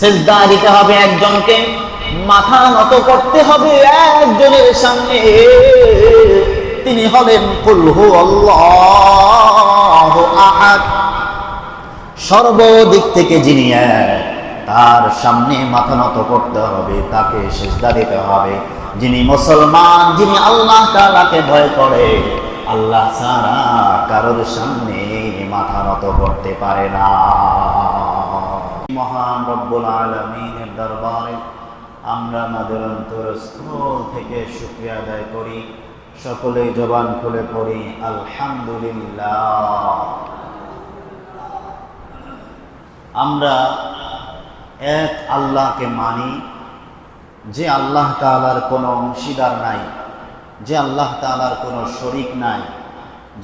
সেজদা দিতে হবে একজনকে, মাথা নত করতে হবে একজনের সামনে। তিনি হলেন কুলহু আল্লাহ আহাদ। সর্বদিক থেকে যিনি তার সামনে মাথা নত করতে হবে, তাকে সেজদা দিতে হবে। যিনি মুসলমান, যিনি আল্লাহ তাআলাকে ভয় করে, আল্লাহ ছাড়া কারোর সামনে মাথা নত করতে পারে না। মহান রব্বুল আলমিনের দরবারে আমরা আমাদের অন্তরস্থল থেকে শুক্রিয়া আদায় করি। সকলেই জবান খুলে পড়ি, আলহামদুলিল্লাহ। আমরা এক আল্লাহকে মানি, যে আল্লাহ তাআলার কোনো অংশীদার নাই, যে আল্লাহ তাআলার কোনো শরিক নাই,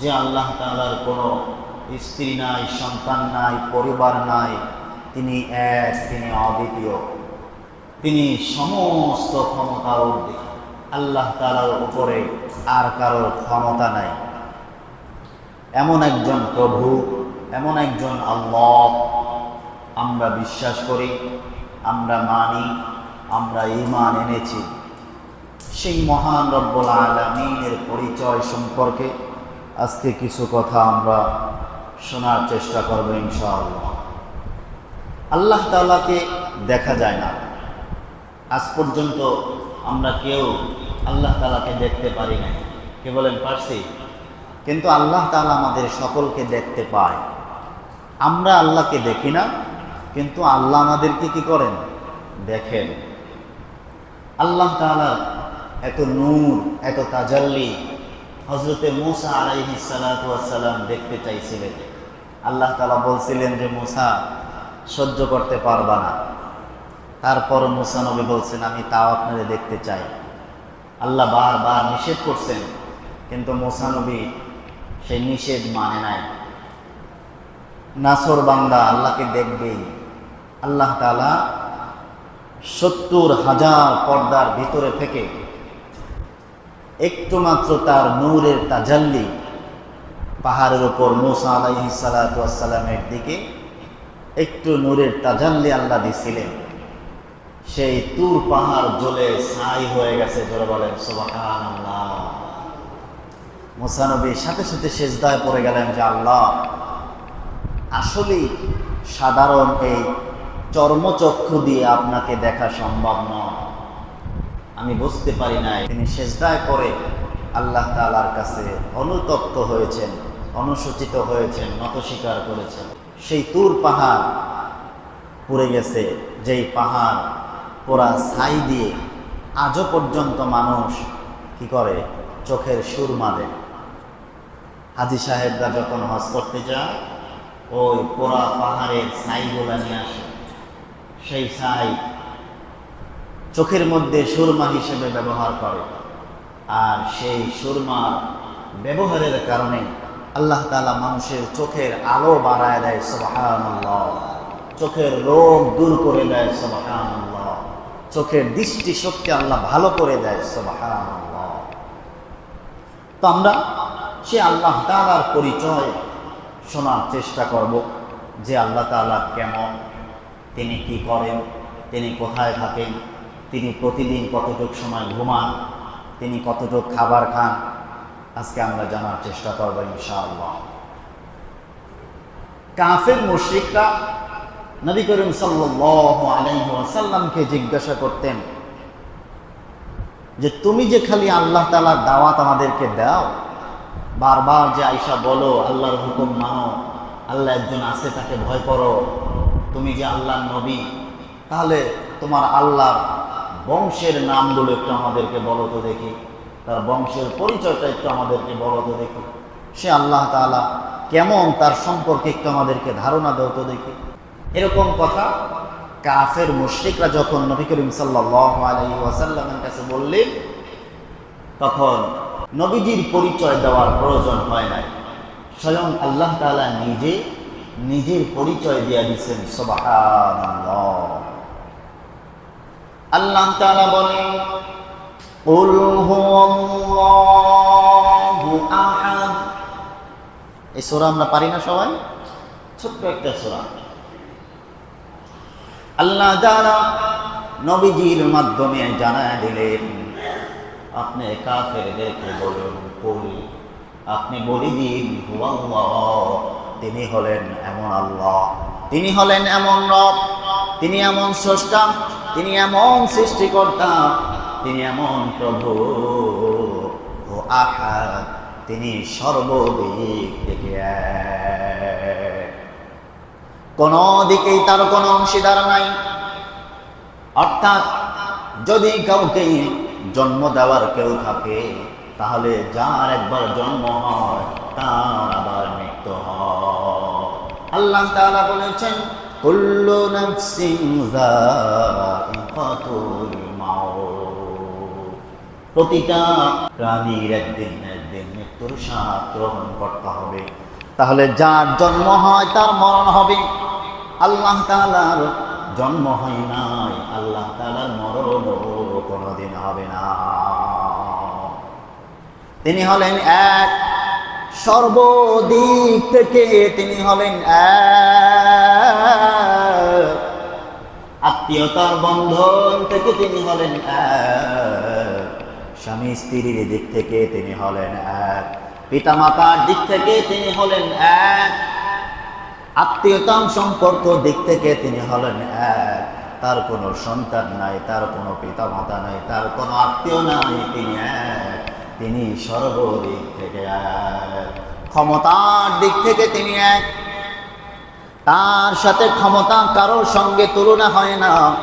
যে আল্লাহ তাআলার কোনো স্ত্রী নাই, সন্তান নাই, পরিবার নাই তিনি এক, তিনি অদ্বিতীয়। তিনি সমস্ত ক্ষমতার ঊর্ধ্বে। আল্লাহ তাআলার উপরে আর কারোর ক্ষমতা নাই। এমন একজন প্রভু, এমন একজন আল্লাহ আমরা বিশ্বাস করি, আমরা মানি, আমরা ইমান এনেছি। সেই মহান রব্বুল আলমিনের পরিচয় সম্পর্কে আজকে কিছু কথা আমরা শোনার চেষ্টা করব ইনশাআল্লাহ। আল্লাহ তাআলাকে দেখা যায় না। আজ পর্যন্ত আমরা কেউ আল্লাহ তালাকে দেখতে পারি না কে বলেন পারছি? কিন্তু আল্লাহ তাআলা আমাদের সকলকে দেখতে পায়। আমরা আল্লাহকে দেখি না, কিন্তু আল্লাহ আমাদেরকে কি করেন? দেখেন। আল্লাহ তাআলা এত নূর, এত তাজাল্লি হজরতে মুসা আলাইহি সালাম দেখতে চাইছিলেন। আল্লাহ তালা বলছিলেন যে, মুসা সহ্য করতে পারবা না। তারপর মুসা নবী বলছেন, আমি তাও আপনাদের দেখতে চাই। আল্লাহ বারবার নিষেধ করছেন, কিন্তু মুসা নবী সেই নিষেধ মানে নাই। নাসর বান্দা আল্লাহকে দেখবেই। আল্লাহ তালা সত্তর হাজার পর্দার ভিতরে থেকে একটু মাত্র তার নূরের তাজাল্লি পাহাড়ের ওপর মুসা আলাইহি সালাতামের দিকে একটু নূরের তাজাল্লি আল্লাহ দিছিলেন। সেই তুর পাহাড় জ্বলে ছাই হয়ে গেছে, জোরে বলেন সোবাহান আল্লাহ মুসানবী সাথে সাথে সেজদায় পড়ে গেলেন যে আল্লাহ, আসলেই সাধারণ এই চর্মচক্ষু দিয়ে আপনাকে দেখা সম্ভব নয়। আমি বুঝতে পারি নাই, তিনি সেজদায় করে আল্লাহ তালার কাছে অনুতপ্ত হয়েছেন অনুসূচিত হয়েছেন নত স্বীকার করেছেন। সেই তুর পাহাড় পুড়ে গেছে, যেই পাহাড় পোড়া ছাই দিয়ে আজও পর্যন্ত মানুষ কি করে? চোখের সুরমা দেয় হাজি সাহেবরা যখন হজ করতে যায়, ওই পোড়া পাহাড়ের ছাইগুলা নিয়ে আসে। সেই ছাই চোখের মধ্যে সুরমা হিসেবে ব্যবহার করে। আর সেই সুরমার ব্যবহারের কারণে আল্লাহ তালা মানুষের চোখের আলো বাড়ায় দেয় সবাহান চোখের রোগ দূর করে দেয় সবাহান চোখের দৃষ্টি শক্তি আল্লাহ ভালো করে দেয় সবাহান তো আমরা সে আল্লাহ তালার পরিচয় শোনার চেষ্টা করব, যে আল্লাহ তালা কেমন, তিনি কি করেন, তিনি কোথায় থাকেন, তিনি প্রতিদিন কতটুক সময় ঘুমান, তিনি কতটুক খাবার খান আজকে আমরা জানার চেষ্টা করব ইনশাআল্লাহ। কাফের মুশ্রিকরা নবী করিম সাল্লাসাল্লামকে জিজ্ঞাসা করতেন যে, তুমি যে খালি আল্লাহ তালার দাওয়াত আমাদেরকে দাও, বারবার যে আইসা বলো, আল্লাহর হুকুম মানো, আল্লাহ একজন আছে, তাকে ভয় করো, তুমি যে আল্লাহর নবী, তাহলে তোমার আল্লাহর বংশের নামগুলো একটু আমাদেরকে বলো তো দেখি। তার বংশের পরিচয়টা একটু আমাদেরকে বলো তো দেখি। সে আল্লাহ তালা কেমন তার সম্পর্কে একটু আমাদেরকে ধারণা দেও তো দেখি। এরকম কথা কাফের মুশ্রিকরা যখন নবী করিম সাল্লাসাল্লামের কাছে বললেন, তখন নবীজির পরিচয় দেওয়ার প্রয়োজন হয় নাই। স্বয়ং আল্লাহ তালা নিজে নিজের পরিচয় দিয়া দিচ্ছেন সবাহ আল্লাহ তাআলা বলেন قل هو الله আহাদ এই সূরা আমরা পারি না সবাই ছোট্ট একটা সূরা আল্লাহ যারা নবীজির মাধ্যমে জানা দিলেন আপনি কাফেরদেরকে বলুন বলি আপনি বলি দিন হুয়াল্লাহ তিনি হলেন এমন আল্লাহ তিনি হলেন এমন রব তিনি এমন স্রষ্টা তিনি এমন সৃষ্টিকর্তা তিনি এমন প্রভু ও আহাদ তিনি সর্বদিক থেকে। কোনো দিকেই তার কোনো অংশীদার নাই অর্থাৎ যদি কাউকে জন্ম দেওয়ার কেউ থাকে, তাহলে যার একবার জন্ম হয়, তার আবার মৃত্যু হয় আল্লাহ তাআলা বলেছেন, কুল্লু নাফসিন প্রতিটা প্রাণীর একদিন একদিন মৃত্যুর স্বাদ গ্রহণ করতে হবে। তাহলে যার জন্ম হয় তার মরণ হবে। আল্লাহ তাআলার জন্ম হয় নাই, আল্লাহ তাআলার মরণও কোনোদিন হবে না। তিনি হলেন এক সর্বদিক থেকে তিনি হলেন এক। আত্মীয়তার বন্ধন থেকে তিনি হলেন এক। স্বামী স্ত্রীর দিক থেকে তিনি হলেন এক। পিতামাতার দিক থেকে তিনি হলেন এক। আত্মীয়তার সম্পর্ক দিক থেকে তিনি হলেন এক। তার কোনো সন্তান নাই, তার কোনো পিতামাতা নাই, তার কোনো আত্মীয় নাই, তিনি এক। তিনি সর্বদিক থেকে এক। ক্ষমতার দিক থেকে তিনি এক। তার সাথে ক্ষমতা কারোর সঙ্গে তুলনা হয় না।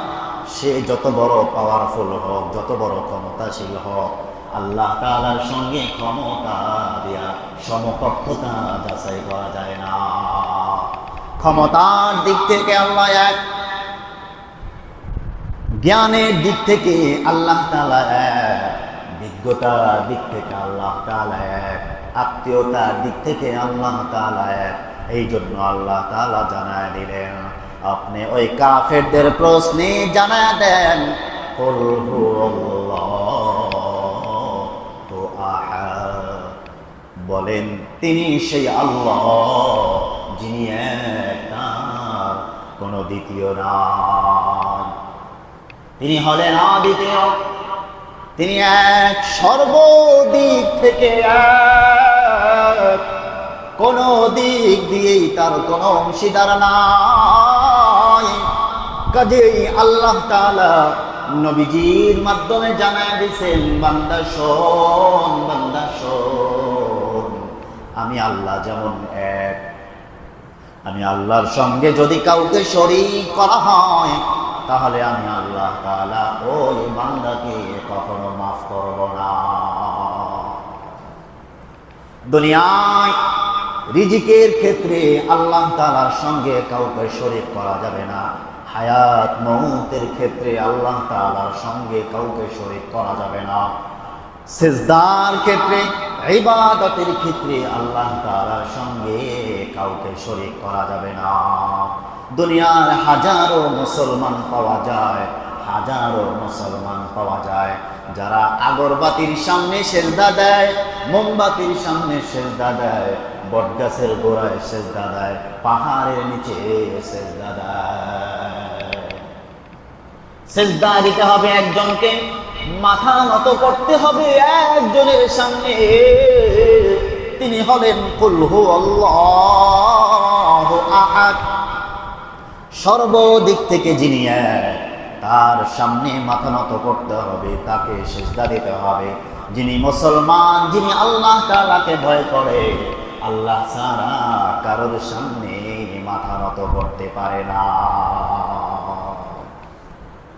সে যত বড় পাওয়ারফুল হোক, যত বড় ক্ষমতাশীল হোক, আল্লাহ তাআলার সঙ্গে ক্ষমতা দেয়া সমকক্ষতা যাচাই করা যায় না। ক্ষমতার দিক থেকে আল্লাহ এক, জ্ঞানের দিক থেকে আল্লাহ তাআলা এক, বিজ্ঞতার দিক থেকে আল্লাহ তাআলা এক, আত্মীয়তার দিক থেকে আল্লাহ তাআলা এক এই জন্য আল্লাহ তাআলা জানায় দিলেন আপনি ওই কাফেরদের প্রশ্নে জানা দেন বলেন, তিনি সেই আল্লাহ, যিনি কোনো দ্বিতীয় নাম তিনি হলেন অদ্বিতীয় তিনি এক সর্বদিক থেকে এক। কোন দিক দিয়েই তার কোনো অংশীদার নাই। কাজেই আল্লাহ তাআলা নবীজির মাধ্যমে জানায় দিয়েছেন, বান্দা শোন, বান্দা আমি আল্লাহ যেমন এক, আমি আল্লাহর সঙ্গে যদি কাউকে শরীক করা হয়, তাহলে আমি আল্লাহ তাআলা ওই বান্দাকে কখনো মাফ করব না। দুনিয়ায় রিজিকের ক্ষেত্রে আল্লাহ তাআলার সঙ্গে কাউকে শরীক করা যাবে না। হায়াত মৌতের ক্ষেত্রে আল্লাহ তাআলার সঙ্গে কাউকে শরীক করা যাবে না। সেজদার ক্ষেত্রে, ইবাদতের ক্ষেত্রে আল্লাহ তাআলার সঙ্গে কাউকে শরীক করা যাবে না। দুনিয়ার হাজারো মুসলমান পাওয়া যায়, হাজারো মুসলমান পাওয়া যায়, যারা আগরবাতির সামনে সেজদা দেয়, মোমবাতির সামনে সেজদা দেয়, বটগাছের গোড়ায় সেজদা দেয়, পাহাড়ের নিচে সেজদা দেয়। সেজদা দিতে হবে একজনকে, মাথা নত করতে হবে একজনের সামনে। তিনি হলেন কুলহু আল্লাহ আহাদ। সর্বদিক থেকে যিনি এক, তার সামনে মাথা নত করতে হবে, তাকে সেজদা দিতে হবে। যিনি মুসলমান, যিনি আল্লাহ তাআলাকে ভয় করে, আল্লাহ ছাড়া কারোর সামনে মাথা নত করতে পারে না।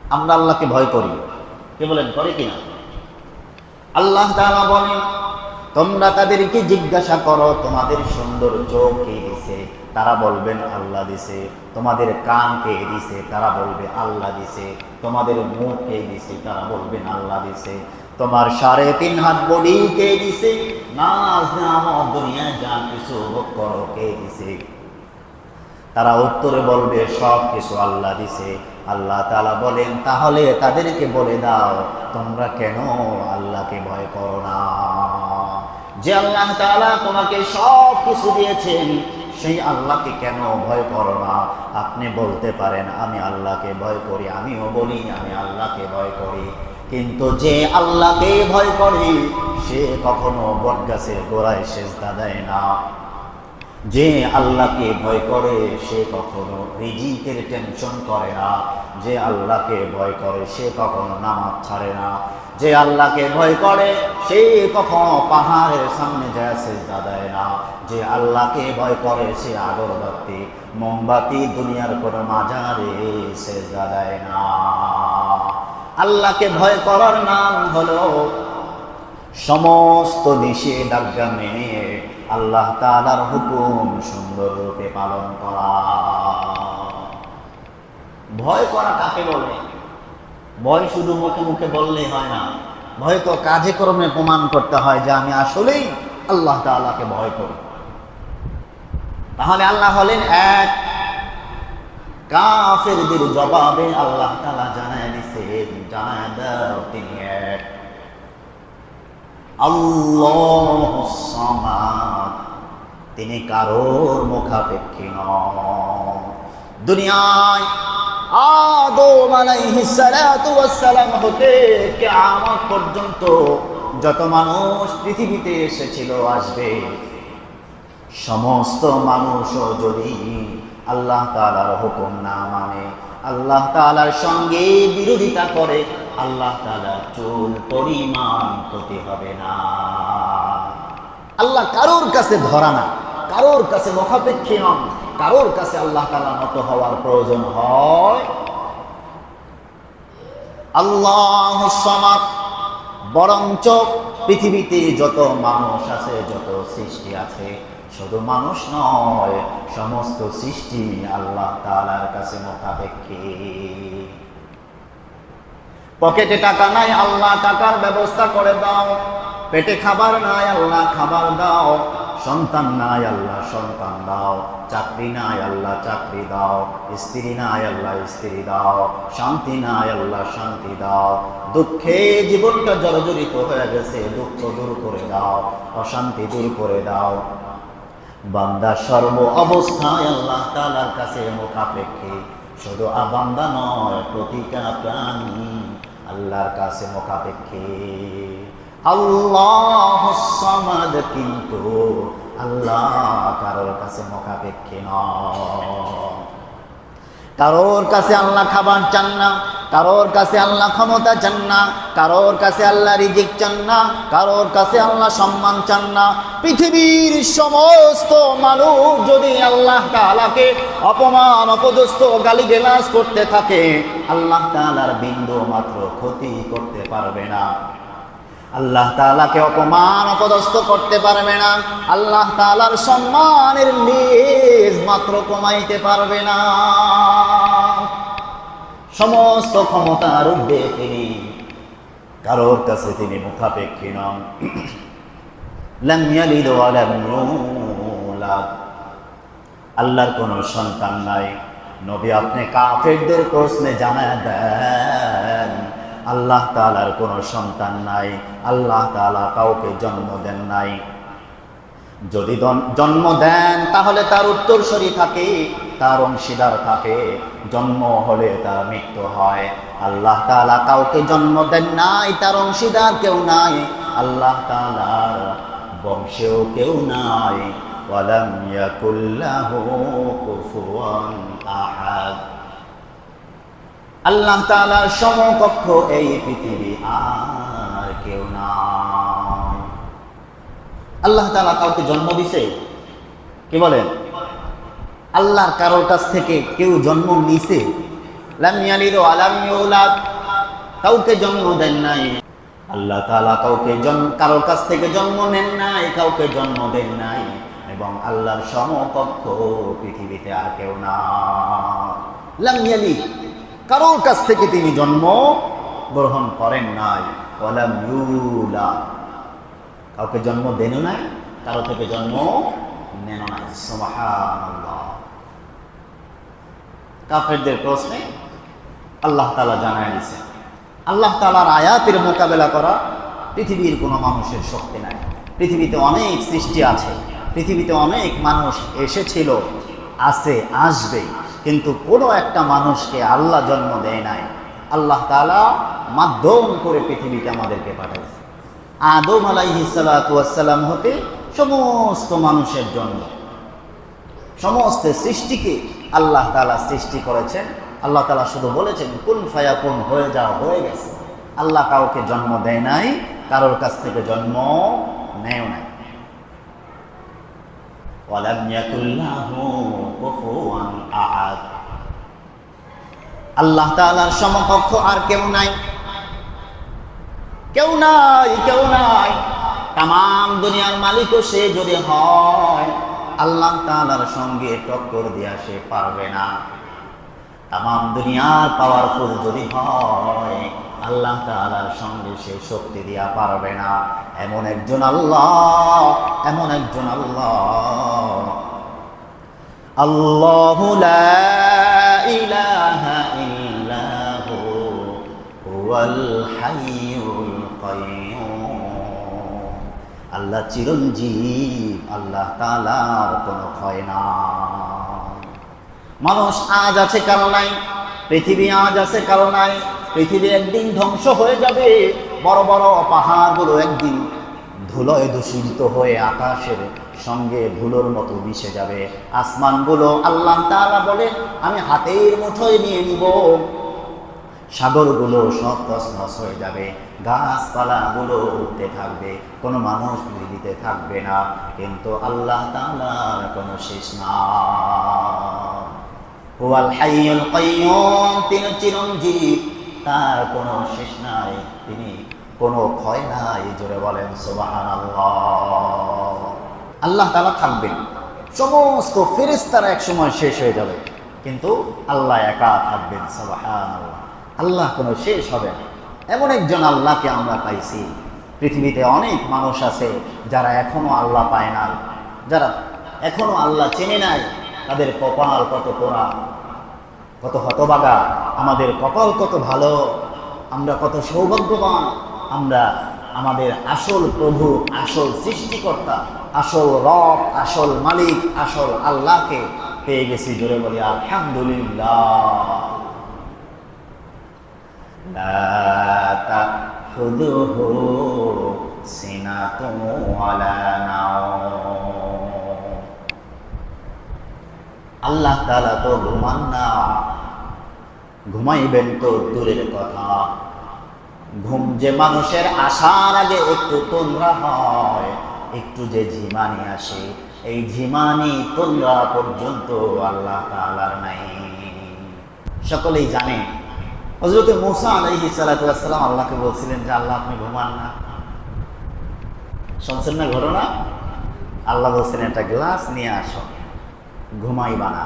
আমরা আল্লাহকে ভয় করি। কে বলেন, করে কিনা? আল্লাহ তাআলা বলেন, তোমরা তাদেরকে জিজ্ঞাসা করো, তোমাদের সুন্দর চোখ কে দিছে? তারা বলবেন, আল্লাহ দিছে। তোমাদের কান কে দিছে? তারা বলবে, আল্লাহ দিছে। তোমাদের মুখ কে দিছে? তারা বলবেন, আল্লাহ দিছে। তোমার সাড়ে তিন হাত বডি কে দিছে? নাচ দুনিয়ায় যা কিছু ভোগ করো, কে দিছে? তারা উত্তরে বলবে সব কিছু আল্লাহ দিছে। আল্লাহ তাআলা বলেন, তাহলে তাদেরকে বলে দাও, তোমরা কেন আল্লাহকে ভয় করো না? যে আল্লাহ তাআলা তোমাকে সব কিছু দিয়েছেন, সেই আল্লাহকে কেন ভয় করো না? আপনি বলতে পারেন, আমি আল্লাহকে ভয় করি, আমিও বলি, আমি আল্লাহকে ভয় করি। কিন্তু যে আল্লাহকে ভয় করে, সে কখনো বটগাছের গোড়ায় সেজদা দেয় না। যে আল্লাহকে ভয় করে, সে কখনো রিজিকের টেনশন করে না। যে আল্লাহকে ভয় করে, সে কখনো নামাজ ছাড়ে না। যে আল্লাহকে ভয় করে, সে কখনো পাহাড়ের সামনে যায়, সেজদা দেয় না। যে আল্লাহকে ভয় করে, সে আগরবাতি, মোমবাতি দুনিয়ার কোনো মাজারে সেজদা দেয় না। আল্লাহকে ভয় করার নাম হলো সমস্ত নিষেধাজ্ঞা মেনে আল্লাহ তাআলার হুকুম সুন্দররূপে পালন করা। ভয় করা কাকে বলে? ভয় শুধু মুখে মুখে বললেই হয় না। ভয় তো কাজে কর্মে প্রমাণ করতে হয় যে আমি আসলেই আল্লাহ তাআলাকে ভয় করি। তাহলে আল্লাহ হলেন এক। কাফেরদের জবাবে আল্লাহ তাআলা জানায় দিছেন, জানায় দাও তিনি তিনি কারোর মুখাপেক্ষী নন। দুনিয়ায় আদম আলাইহিস সালাতু ওয়াস সালাম হতে কিয়ামত পর্যন্ত যত মানুষ পৃথিবীতে এসেছিল, আসবে। সমস্ত মানুষও যদি আল্লাহ তাআলার হুকুম না মানে আল্লাহ তাআলার সঙ্গে বিরোধিতা করে আল্লাহ তাআলার চুল পরিমাণ ক্ষতি হবে না। আল্লাহ কারোর কাছে ধরা না, কারোর কাছে মুখাপেক্ষী নন, কারোর কাছে আল্লাহ তাআলা মত হওয়ার প্রয়োজন হয়। আল্লাহ বরঞ্চ পৃথিবীতে যত মানুষ আছে, যত সৃষ্টি আছে, শুধু মানুষ নয়, সমস্ত সৃষ্টি আল্লাহ তালার কাছে মোকাবেক্ষী পকেটে টাকা নাই, আল্লাহ টাকার ব্যবস্থা করে দাও। পেটে খাবার নাই, আল্লাহ খাবার দাও। সন্তান নাই, আল্লাহ সন্তান দাও। চাকরি নাই, আল্লাহ চাকরি দাও। স্ত্রী নাই, আল্লাহ স্ত্রী দাও। শান্তি নাই, আল্লাহ শান্তি দাও। দুঃখে জীবনটা জর্জরিত হয়ে গেছে, দুঃখ দূর করে দাও, অশান্তি দূর করে দাও। বান্দা সর্ব অবস্থায় আল্লাহ তালার কাছে মোকাপেক্ষে শুধু আবান্দা নয়, প্রতিটা প্রাণী আল্লাহর কাছে মোকাপেক্ষে আল্লাহ সমাদ কিন্তু আল্লাহ কারোর কাছে মোকাপেক্ষে নয়। কারোর কাছে আল্লাহ খাবার চান না কারোর কাছে আল্লাহ ক্ষমতা চান না, কারোর কাছে আল্লাহ রিজিক চান না, কারোর কাছে আল্লাহ সম্মান চান না। পৃথিবীর সমস্ত মানুষ যদি আল্লাহ তাআলাকে অপমান, অপদস্থ, গালিগালাজ করতে থাকে, আল্লাহ তাআলার বিন্দু মাত্র ক্ষতি করতে পারবে না। আল্লাহ তাআলাকে অপমান, অপদস্থ করতে পারবে না। আল্লাহ তাআলার সম্মানের লেজ মাত্র কমাইতে পারবে না। সমস্ত ক্ষমতার ঊর্ধ্বে তিনি। কারোর কাছে তিনি মুখাপেক্ষী নন। আল্লাহর কোনো সন্তান নাই। নবী আপনি কাফেরদের প্রশ্নে জানায় দেন, আল্লাহ তাআলার কোনো সন্তান নাই। আল্লাহ তাআলা কাউকে জন্ম দেন নাই। যদি জন্ম দেন, তাহলে তার উত্তরসূরি থাকে, তার অংশীদার থাকে। জন্ম হলে তার মৃত্যু হয়। আল্লাহ তাআলা কাউকে জন্ম দেন নাই, তার অংশীদার কেউ নাই। আল্লাহ তাআলার বংশেও কেউ নাই। আল্লাহ তাআলার সমকক্ষ এই পৃথিবী আর কেউ নাই। আল্লাহ তাআলা কাউকে জন্ম দিছে? কি বলেন? আল্লাহর কারোর কাছ থেকে কেউ জন্ম নিছে? কাউকে জন্ম দেন নাই। আল্লাহ তাআলা কাউকে কারোর কাছ থেকে জন্ম নেন নাই, কাউকে জন্ম দেন নাই। এবং আল্লাহর সমকক্ষ পৃথিবীতে আর কেউ না। কারোর কাছ থেকে তিনি জন্ম গ্রহণ করেন নাই। ওয়ালাম ইউলাদ। কাউকে জন্ম দেন নাই, কারও থেকে জন্ম নেন নাই। কাফেরদের প্রশ্নে আল্লাহ তাআলা জানায় দিয়েছেন, আল্লাহ তাআলার আয়াতের মোকাবেলা করা পৃথিবীর কোনো মানুষের শক্তি নাই। পৃথিবীতে অনেক সৃষ্টি আছে, পৃথিবীতে অনেক মানুষ এসেছিল, আছে, আসবে, কিন্তু কোনো একটা মানুষকে আল্লাহ জন্ম দেয় নাই। আল্লাহ তাআলা মাধ্যম করে পৃথিবীতে আমাদেরকে পাঠাইছে। আদম আলাইহিসালাম হতে সমস্ত মানুষের জন্য, সমস্ত সৃষ্টিকে আল্লাহ তাআলা সৃষ্টি করেছেন। আল্লাহ তাআলা শুধু বলেছেন কুন ফায়াকুন হয়ে যাও, হয়ে গেছে। আল্লাহ কাউকে জন্ম দেয় নাই, কারোর কাছ থেকে জন্ম নেয় নাই। আল্লাহ তাআলার সমকক্ষ আর কেউ নাই। কেউ নাই কেউ নাই। তাম দুনিয়ার মালিকও সে যদি হয়, আল্লাহ তাআলার সঙ্গে টক্কর দিয়া সে পারবে না। তাম দুনিয়ার পাওয়ারফুল যদি হয়, আল্লাহ তাআলার সঙ্গে সে শক্তি দিয়া পারবে না। এমন একজন আল্লাহ, এমন একজন আল্লাহ। আল্লাহ লা ইলাহা ইল্লা হু হুয়াল আল্লাহ চিরঞ্জীব, আল্লাহ তাআলার কোনো ক্ষয় না। মানুষ আজ আছে, কাল নাই। পৃথিবী আজ আছে, কাল নাই। পৃথিবী একদিন ধ্বংস হয়ে যাবে। বড় বড় পাহাড়গুলো একদিন ধুলোয় দূষিত হয়ে আকাশের সঙ্গে ধুলোর মতো মিশে যাবে। আসমানগুলো আল্লাহ তাআলা বলে, আমি হাতের মুঠোয় নিয়ে নিব। সাগরগুলো সব তছনছ হয়ে যাবে। গাছপালাগুলো উঠতে থাকবে, কোনো মানুষ পৃথিবীতে থাকবে না, কিন্তু আল্লাহ তালার কোনো শেষ না। হুয়াল হাইয়ুল কাইয়্যুম তিনি চিরঞ্জীব, তার কোনো শেষ নাই, তিনি কোনো ক্ষয় নাই, জোরে বলেন সুবহানাল্লাহ। আল্লাহ তাআলা থাকবেন, সমস্ত ফেরেশতারা এক সময় শেষ হয়ে যাবে, কিন্তু আল্লাহ একা থাকবেন, সুবহানাল্লাহ। আল্লাহ কোনো শেষ হবে না। এমন একজন আল্লাহকে আমরা পাইছি। পৃথিবীতে অনেক মানুষ আছে যারা এখনও আল্লাহ পায় না। যারা এখনও আল্লাহ চেনে নাই, তাদের কপাল কত পোড়া, কত হতবাগা, আমাদের কপাল কত ভালো, আমরা কত সৌভাগ্যবান, আমরা আমাদের আসল প্রভু, আসল সৃষ্টিকর্তা, আসল রব, আসল মালিক, আসল আল্লাহকে পেয়ে গেছি জোরে বলি, আলহামদুলিল্লাহ। لا تأخذه سنة ولا نوم আল্লাহ তাআলা তো ঘুমান না ঘুমাইবেন তো দূরের কথা ঘুম যে মানুষের আসার আগে একটু তোমরা হয় একটু যে ঝিমানি আসে এই ঝিমানি তোমরা পর্যন্ত আল্লাহ তাআলার নাই সকলেই জানেন হজরত মুসা আলাইহি সালাতাম আল্লাহকে বলছিলেন যে, আল্লাহ, আপনি ঘুমান না। শুনছেন না ঘটনা? আল্লাহ বলছেন, একটা গ্লাস নিয়ে আসো। ঘুমাই বানা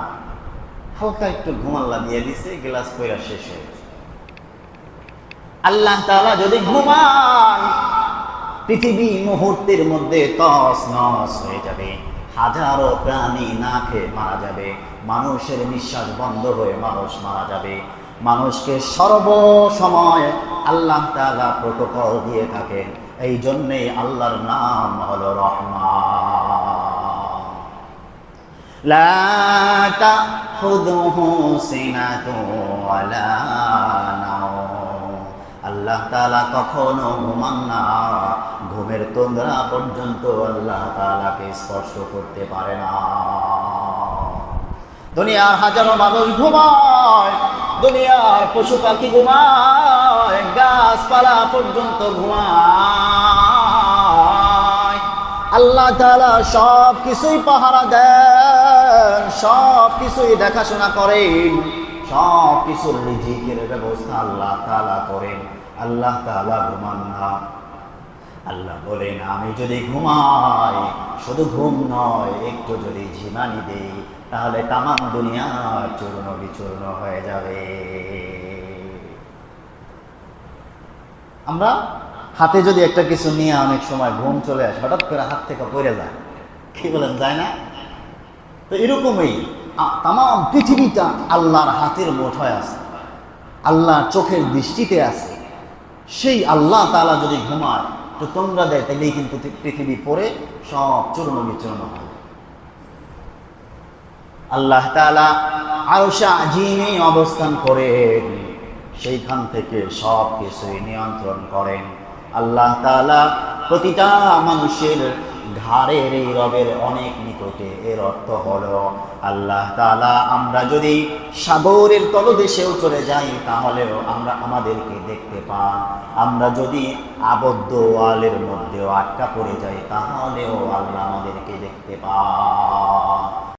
হালকা একটু ঘুম আল্লাহ দিয়ে দিছে, গ্লাস কইরা শেষ হয়ে আল্লাহ তাআলা যদি ঘুমান পৃথিবী মুহূর্তের মধ্যে তস নস হয়ে যাবে। হাজারো প্রাণী না খেয়ে মারা যাবে। মানুষের নিঃশ্বাস বন্ধ হয়ে মানুষ মারা যাবে। মানুষকে সর্বসময় আল্লাহ তালা প্রোটোকল দিয়ে থাকেন। এই জন্যেই আল্লাহর নাম হল রহমান। আল্লাহ তালা কখনো ঘুমান না। ঘুমের তন্দ্রা পর্যন্ত আল্লাহ তালাকে স্পর্শ করতে পারে না। দুনিয়ার হাজারো মানুষ ঘুমায়। দুনিয়ার পশু পাখি ঘুমায়, গাছপালা পর্যন্ত ঘুমায়। আল্লাহ তালা সব কিছুই পাহারা দেন সব কিছুই দেখাশোনা করেন সব কিছুর রিজিকের ব্যবস্থা আল্লাহ তালা করেন। আল্লাহ তালা ঘুমান না। আল্লাহ বলেন, আমি যদি ঘুমাই, শুধু ঘুম নয়, একটু যদি ঝিমানি দেই তাহলে তামাম দুনিয়া চূর্ণ বিচূর্ণ হয়ে যাবে। আমরা হাতে যদি একটা কিছু নিয়ে অনেক সময় ঘুম চলে আসে, হঠাৎ করে হাত থেকে পড়ে যায়। কি বলেন, যায় না? তো এরকমই তাম পৃথিবীটা আল্লাহর হাতের মুঠোয় আছে, আল্লাহর চোখের দৃষ্টিতে আছে। সেই আল্লাহ তালা যদি ঘুমায়, তো তোমরা দেয় তাহলেই কিন্তু পৃথিবী পড়ে সব চূর্ণ বিচূর্ণ হয়। আল্লাহ তালা আরশা আজিমে অবস্থান করেন। সেইখান থেকে সব কিছুই নিয়ন্ত্রণ করেন। আল্লাহ তালা প্রতিটা মানুষের ঘাড়ের এই রবের অনেক নিকটে এর অর্থ হলো, আল্লাহ তালা আমরা যদি সাগরের তলদেশেও চলে যাই, তাহলেও আমরা আমাদেরকে দেখতে পান। আমরা যদি আবদ্ধ ওয়ালের মধ্যেও আটকা পড়ে যাই, তাহলেও আল্লাহ আমাদেরকে দেখতে পান।